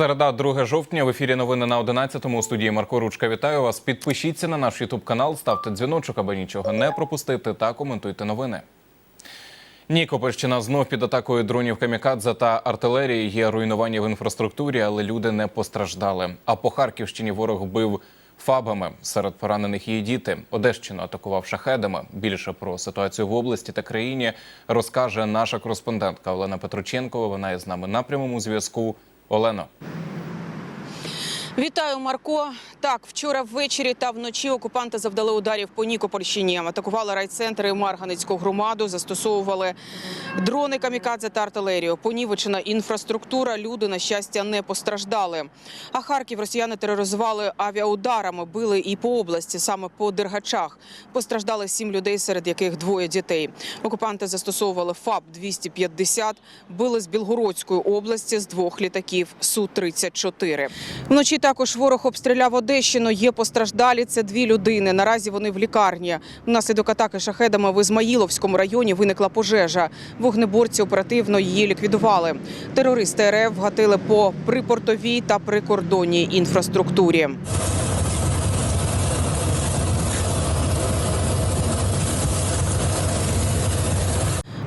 Середа, 2 жовтня. В ефірі новини на 11-му. У студії Марко Ручка. Вітаю вас. Підпишіться на наш Ютуб канал, ставте дзвіночок, аби нічого не пропустити, та коментуйте новини. Нікопольщина знов під атакою дронів камікадзе та артилерії. Є руйнування в інфраструктурі, але люди не постраждали. А по Харківщині ворог бив фабами. Серед поранених є діти. Одещину атакував шахедами. Більше про ситуацію в області та країні розкаже наша кореспондентка Олена Петроченкова. Вона є з нами на прямому зв'язку. Олено. Вітаю, Марко. Так, вчора ввечері та вночі окупанти завдали ударів по Нікопольщині. Атакували райцентри Марганицьку громаду, застосовували дрони камікадзе та артилерію. Понівечена інфраструктура. Люди, на щастя, не постраждали. А Харків росіяни тероризували авіаударами, били і по області, саме по Дергачах. Постраждали сім людей, серед яких двоє дітей. Окупанти застосовували ФАБ 250 били з Білгородської області з двох літаків су 34 Вночі також ворог обстріляв Одещину. Є постраждалі. Це дві людини. Наразі вони в лікарні. Внаслідок атаки шахедами в Ізмаїловському районі виникла пожежа. Вогнеборці оперативно її ліквідували. Терористи РФ вгатили по припортовій та прикордонній інфраструктурі.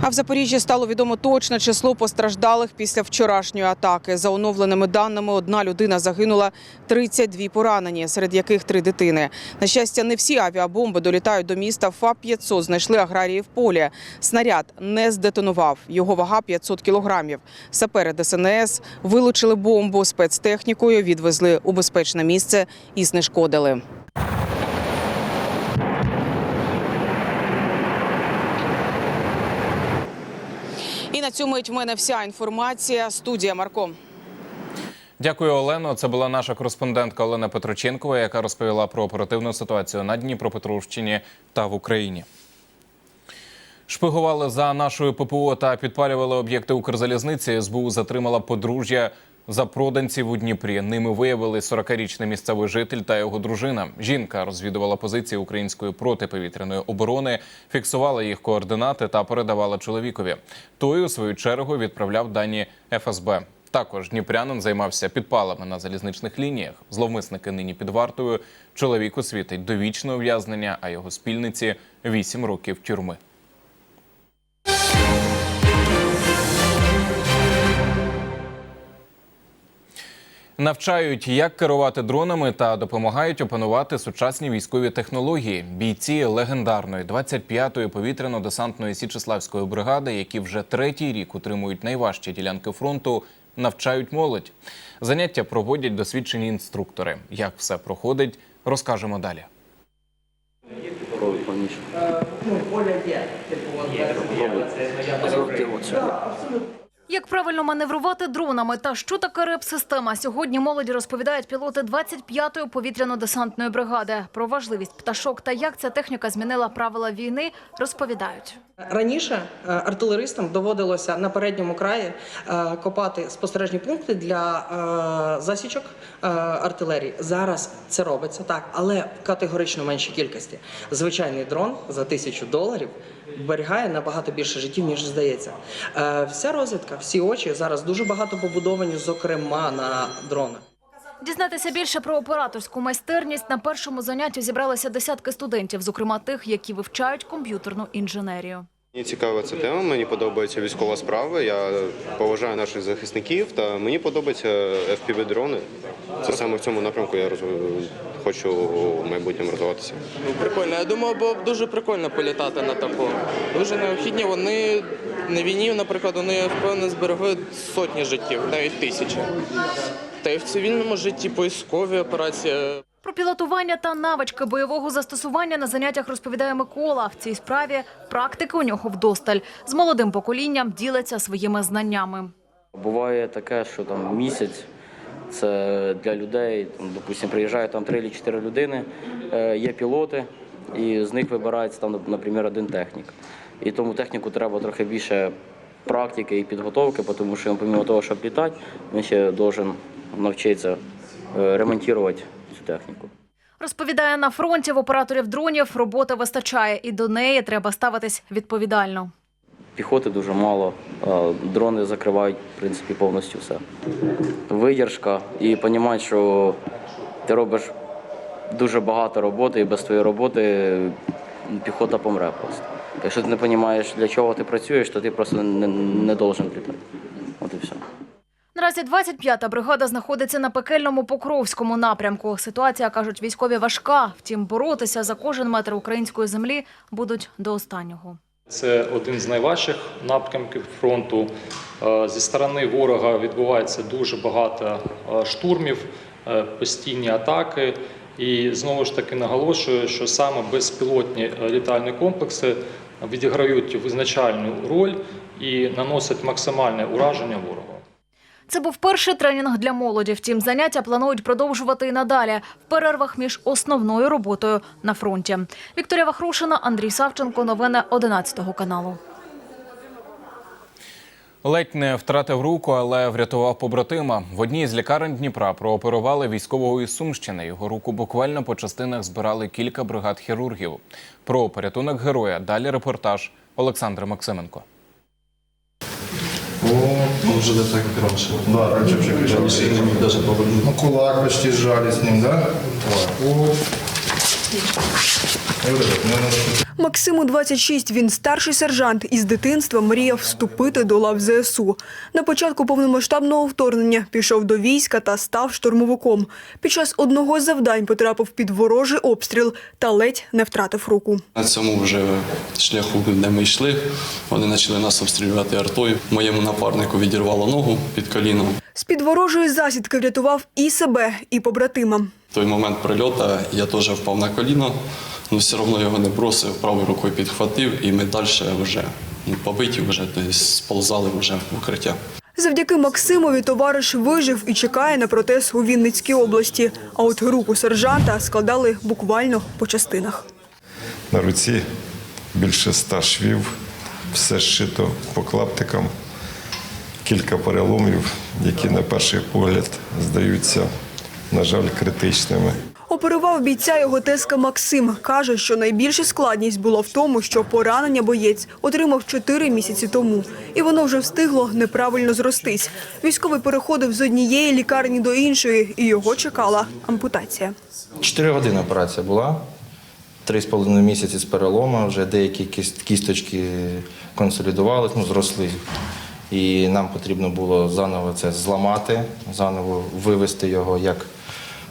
А в Запоріжжі стало відомо точне число постраждалих після вчорашньої атаки. За оновленими даними, одна людина загинула, 32 поранені, серед яких три дитини. На щастя, не всі авіабомби долітають до міста. ФАП-500 знайшли аграрії в полі. Снаряд не здетонував. Його вага 500 кілограмів. Сапери ДСНС вилучили бомбу спецтехнікою, відвезли у безпечне місце і знешкодили. І на цьому в мене вся інформація. Студія Марко. Дякую, Олено. Це була наша кореспондентка Олена Петроченкова, яка розповіла про оперативну ситуацію на Дніпропетровщині та в Україні. Шпигували за нашою ППО та підпалювали об'єкти Укрзалізниці. СБУ затримала подружжя запроданців у Дніпрі. Ними виявили 40-річний місцевий житель та його дружина. Жінка розвідувала позиції української протиповітряної оборони, фіксувала їх координати та передавала чоловікові. Той, у свою чергу, відправляв дані ФСБ. Також дніпрянин займався підпалами на залізничних лініях. Зловмисники нині під вартою. Чоловіку світить довічне ув'язнення, а його спільниці 8 років тюрми. Навчають, як керувати дронами та допомагають опанувати сучасні військові технології. Бійці легендарної 25-ї повітряно-десантної Січеславської бригади, які вже третій рік утримують найважчі ділянки фронту, навчають молодь. Заняття проводять досвідчені інструктори. Як все проходить, розкажемо далі. Як правильно маневрувати дронами та що таке реп-система? Сьогодні молоді розповідають пілоти 25-ї повітряно-десантної бригади. Про важливість пташок та як ця техніка змінила правила війни, розповідають. Раніше е, артилеристам доводилося на передньому краї е, копати спостережні пункти для е, засічок артилерії. Зараз це робиться так, але в категорично меншій кількості. Звичайний дрон за тисячу доларів вберігає набагато більше життів, ніж здається. Вся розвідка, всі очі зараз дуже багато побудовані, зокрема на дронах. Дізнатися більше про операторську майстерність на першому занятті зібралися десятки студентів, зокрема тих, які вивчають комп'ютерну інженерію. Мені цікава ця тема, мені подобається військова справа. Я поважаю наших захисників та мені подобаються FPV-дрони. Це саме в цьому напрямку я хочу в майбутньому розвиватися. Прикольно. Я думаю, було б дуже прикольно політати на такому. Дуже необхідні. Вони на війні, наприклад, вони впевнено зберегли сотні життів, навіть тисячі. Та й в цивільному житті поискові операції. Про пілотування та навички бойового застосування на заняттях розповідає Микола. В цій справі практики у нього вдосталь. З молодим поколінням ділиться своїми знаннями. Буває таке, що там місяць це для людей, там, допустим, приїжджає там 3 чи 4 людини, е, є пілоти, і з них вибирається там, наприклад, один технік. І тому техніку треба трохи більше практики і підготовки, тому що помимо того, щоб літати, він ще должен навчитися е, ремонтувати техніку. Розповідає, на фронті в операторів дронів роботи вистачає, і до неї треба ставитись відповідально. Піхоти дуже мало, дрони закривають в принципі повністю все. Видержка і розуміти, що ти робиш дуже багато роботи, і без твоєї роботи піхота помре просто. Якщо ти не розумієш, для чого ти працюєш, то ти просто не, не должен літати. От і все. Наразі 25-та бригада знаходиться на пекельному Покровському напрямку. Ситуація, кажуть військові, важка. Втім, боротися за кожен метр української землі будуть до останнього. Це один з найважчих напрямків фронту. Е, Зі сторони ворога відбувається дуже багато е, штурмів, е, постійні атаки. І знову ж таки наголошую, що саме безпілотні літальні комплекси відіграють визначальну роль і наносять максимальне ураження ворогу. Це був перший тренінг для молоді. Втім, заняття планують продовжувати і надалі в перервах між основною роботою на фронті. Вікторія Вахрушина, Андрій Савченко. Новини 11 каналу. Ледь не втратив руку, але врятував побратима. В одній з лікарень Дніпра прооперували військового із Сумщини. Його руку буквально по частинах збирали кілька бригад хірургів. Про порятунок героя далі репортаж Олександра Максименко. Да так раньше. Да, раньше вообще кричал. Раньше не мог даже повернуть. Ну, кулак почти сжали с ним, да? Вот. Максиму 26, він старший сержант. Із дитинства мріяв вступити до лав ЗСУ. На початку повномасштабного вторгнення пішов до війська та став штурмовиком. Під час одного з завдань потрапив під ворожий обстріл та ледь не втратив руку. На цьому вже шляху, де ми йшли, вони почали нас обстрілювати артою. Моєму напарнику відірвало ногу під коліном. З-під ворожої засідки врятував і себе, і побратима. В той момент прильоту я теж впав на коліно, але все одно його не бросив, правою рукою підхватив, і ми далі вже ну, побиті, вже тобто, сползали вже в укриття. Завдяки Максимові товариш вижив і чекає на протез у Вінницькій області. А от руку сержанта складали буквально по частинах. На руці більше ста швів, все зшито по клаптикам, кілька переломів, які на перший погляд здаються, на жаль, критичними. Оперував бійця його тезка Максим. Каже, що найбільша складність була в тому, що поранення боєць отримав 4 місяці тому. І воно вже встигло неправильно зростись. Військовий переходив з однієї лікарні до іншої, і його чекала ампутація. Чотири години операція була. Три з половиною місяці з перелома, вже деякі кіст- кісточки консолідувались, ну, зросли. І нам потрібно було заново це зламати, заново вивести його як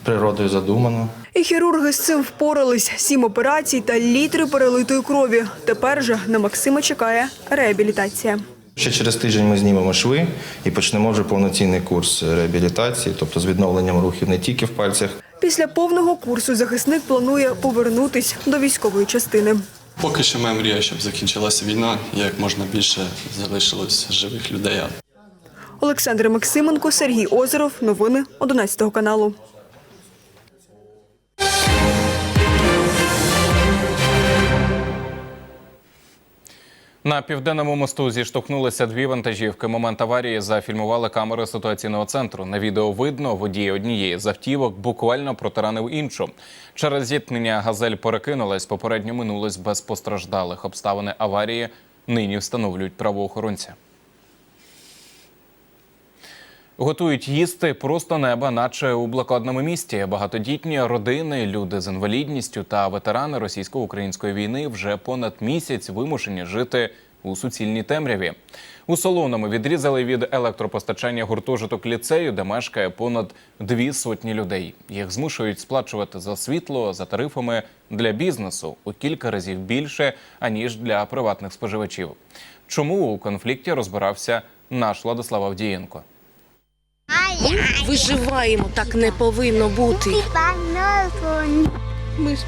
природою задумано. І хірурги з цим впорались. Сім операцій та літри перелитої крові. Тепер же на Максима чекає реабілітація. Ще через тиждень ми знімемо шви і почнемо вже повноцінний курс реабілітації, тобто з відновленням рухів не тільки в пальцях, Після повного курсу захисник планує повернутись до військової частини. Поки що моя мрія, щоб закінчилася війна, як можна більше залишилось живих людей. Олександр Максименко, Сергій Озеров. Новини 11 каналу. На південному мосту зіштовхнулися дві вантажівки. Момент аварії зафільмували камери ситуаційного центру. На відео видно, водій однієї з автівок буквально протаранив іншу. Через зіткнення газель перекинулась. Попередньо минулось без постраждалих. Обставини аварії нині встановлюють правоохоронці. Готують їсти просто неба, наче у блокадному місті. Багатодітні родини, люди з інвалідністю та ветерани російсько-української війни вже понад місяць вимушені жити у суцільній темряві. У Солоному відрізали від електропостачання гуртожиток ліцею, де мешкає понад дві сотні людей. Їх змушують сплачувати за світло за тарифами для бізнесу у кілька разів більше аніж для приватних споживачів. Чому у конфлікті розбирався наш Владислав Авдієнко? Виживаємо, так не повинно бути. Ми ж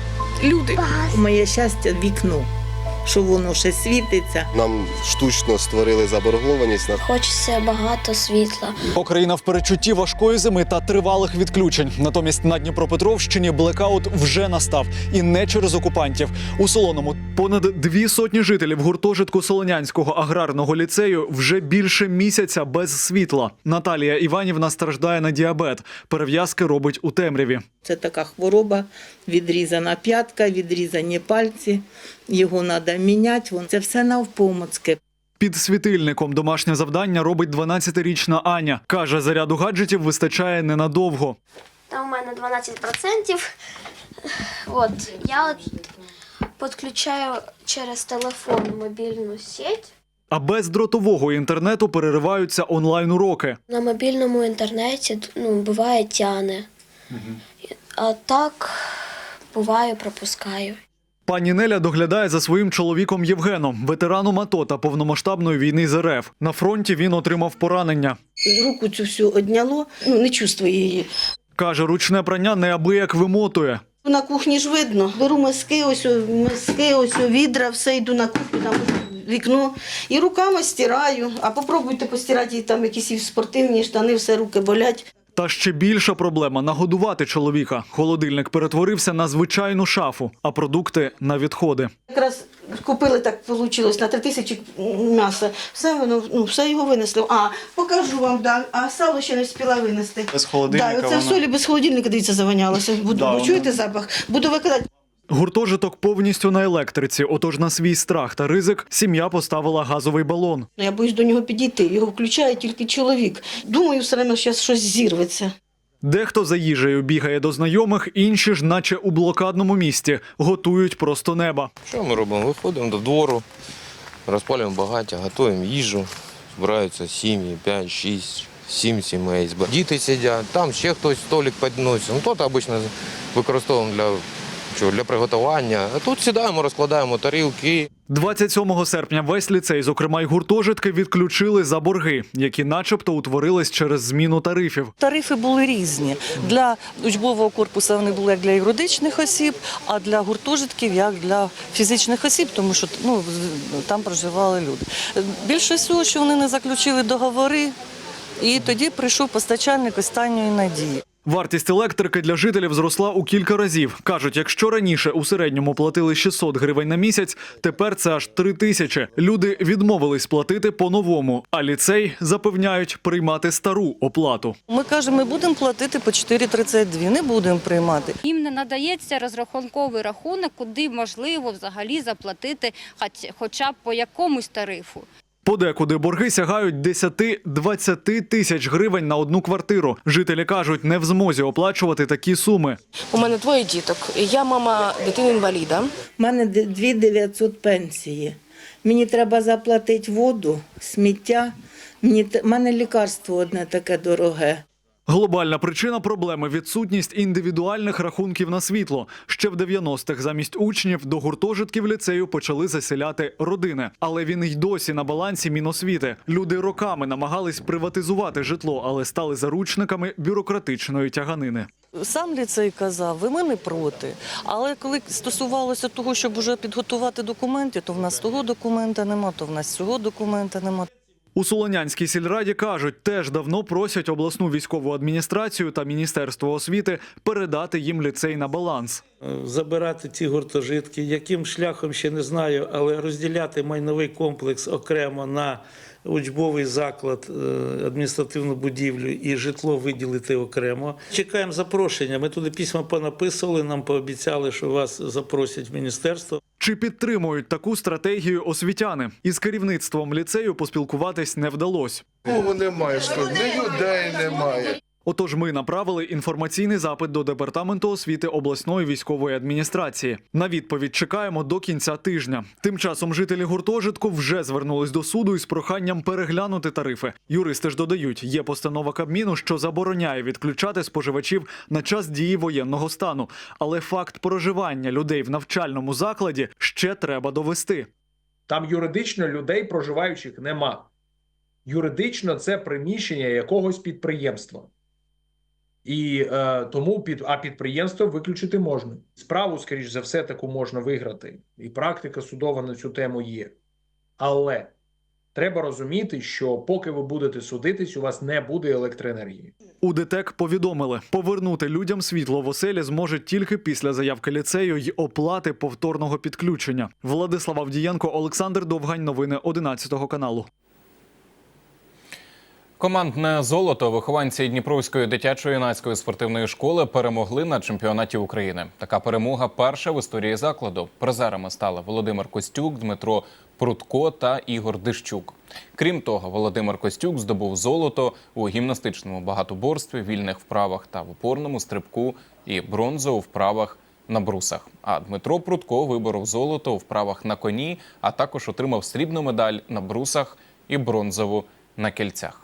люди. Моє щастя вікно, що воно ще світиться. Нам штучно створили заборгованість на Хочеться багато світла. Україна в перечутті важкої зими та тривалих відключень. Натомість на Дніпропетровщині блекаут вже настав і не через окупантів. У Солоному понад дві сотні жителів гуртожитку Солонянського аграрного ліцею вже більше місяця без світла. Наталія Іванівна страждає на діабет. Перев'язки робить у темряві. Це така хвороба, відрізана п'ятка, відрізані пальці. Його треба міняти. Це все навпомацьки. Під світильником домашнє завдання робить 12-річна Аня. Каже, заряду гаджетів вистачає ненадовго. Там у мене 12%. От, я от підключаю через телефон мобільну сеть. А без дротового інтернету перериваються онлайн-уроки. На мобільному інтернеті ну, буває тяне. А так буває пропускаю. Пані Неля доглядає за своїм чоловіком Євгеном, ветераном АТО та повномасштабної війни з РФ. На фронті він отримав поранення. Руку цю всю одняло, ну не чувствую її. Каже, ручне прання неабияк вимотує. На кухні ж видно. Беру миски, ось миски, ось відра, все йду на кухню, там вікно. І руками стираю. А попробуйте постирати там якісь спортивні штани, все руки болять. Та ще більша проблема нагодувати чоловіка. Холодильник перетворився на звичайну шафу, а продукти на відходи. Якраз купили так вийшло на три тисячі м'яса. Все воно ну все його винесли. А покажу вам, да. А сало ще не спіла винести. Без холодильника Да, Це солі без холодильника дивіться завонялося. Буду Да, чуєте запах? Буду викидати. Гуртожиток повністю на електриці. Отож на свій страх та ризик сім'я поставила газовий балон. Ну, Я боюсь до нього підійти. Його включає тільки чоловік. Думаю, все одно зараз щось зірветься. Дехто за їжею бігає до знайомих, інші ж, наче у блокадному місті, готують просто неба. Що ми робимо? Виходимо до двору, розпалюємо багаття, готуємо їжу, збираються сім'ї, 5, 6, 7 сімей. Діти сидять, там ще хтось столик підносить. Ну, тут обично використовуємо для, чого, для приготування. А тут сідаємо, розкладаємо тарілки. 27 серпня весь ліцей, зокрема й гуртожитки, відключили за борги, які начебто утворились через зміну тарифів. Тарифи були різні. Для учбового корпусу вони були як для юридичних осіб, а для гуртожитків як для фізичних осіб, тому що ну, там проживали люди. Більше всього, що вони не заключили договори, і тоді прийшов постачальник останньої надії. Вартість електрики для жителів зросла у кілька разів. Кажуть, якщо раніше у середньому платили 600 гривень на місяць, тепер це аж 3 тисячі. Люди відмовились платити по-новому, а ліцей запевняють приймати стару оплату. Ми кажемо, ми будемо платити по 4,32, не будемо приймати. Їм не надається розрахунковий рахунок, куди можливо взагалі заплатити хоч- хоча б по якомусь тарифу. Подекуди борги сягають 10-20 тисяч гривень на одну квартиру. Жителі кажуть, не в змозі оплачувати такі суми. У мене двоє діток. Я мама дитини-інваліда. У мене 2900 пенсії. Мені треба заплатити воду, сміття. Мені мене лікарство одне таке дороге. Глобальна причина проблеми відсутність індивідуальних рахунків на світло. Ще в 90-х замість учнів до гуртожитків ліцею почали заселяти родини. Але він й досі на балансі Міносвіти. Люди роками намагались приватизувати житло, але стали заручниками бюрократичної тяганини. Сам ліцей казав, ви ми не проти. Але коли стосувалося того, щоб уже підготувати документи, то в нас того документа нема, то в нас цього документа нема. У Солонянській сільраді кажуть, теж давно просять обласну військову адміністрацію та міністерство освіти передати їм ліцей на баланс. забирати ці гуртожитки, яким шляхом ще не знаю, але розділяти майновий комплекс окремо на учбовий заклад, е, адміністративну будівлю і житло виділити окремо. Чекаємо запрошення. Ми туди письма понаписували, нам пообіцяли, що вас запросять в міністерство. Чи підтримують таку стратегію освітяни? Із керівництвом ліцею поспілкуватись не вдалося. Кого немає, що ні людей немає. Отож, ми направили інформаційний запит до департаменту освіти обласної військової адміністрації. На відповідь чекаємо до кінця тижня. Тим часом жителі гуртожитку вже звернулись до суду із проханням переглянути тарифи. Юристи ж додають, є постанова Кабміну, що забороняє відключати споживачів на час дії воєнного стану. Але факт проживання людей в навчальному закладі ще треба довести. Там юридично людей проживаючих нема. Юридично це приміщення якогось підприємства. І е, тому під, а підприємство виключити можна. Справу, скоріш за все, таку можна виграти. І практика судова на цю тему є. Але треба розуміти, що поки ви будете судитись, у вас не буде електроенергії. У ДТЕК повідомили, повернути людям світло в оселі зможуть тільки після заявки ліцею й оплати повторного підключення. Владислав Авдієнко, Олександр Довгань. Новини 11 каналу. Командне золото вихованці Дніпровської дитячо-юнацької спортивної школи перемогли на чемпіонаті України. Така перемога перша в історії закладу. Призерами стали Володимир Костюк, Дмитро Прудко та Ігор Дищук. Крім того, Володимир Костюк здобув золото у гімнастичному багатоборстві, вільних вправах та в опорному стрибку і бронзу у вправах на брусах. А Дмитро Прудко виборов золото у вправах на коні, а також отримав срібну медаль на брусах і бронзову на кільцях.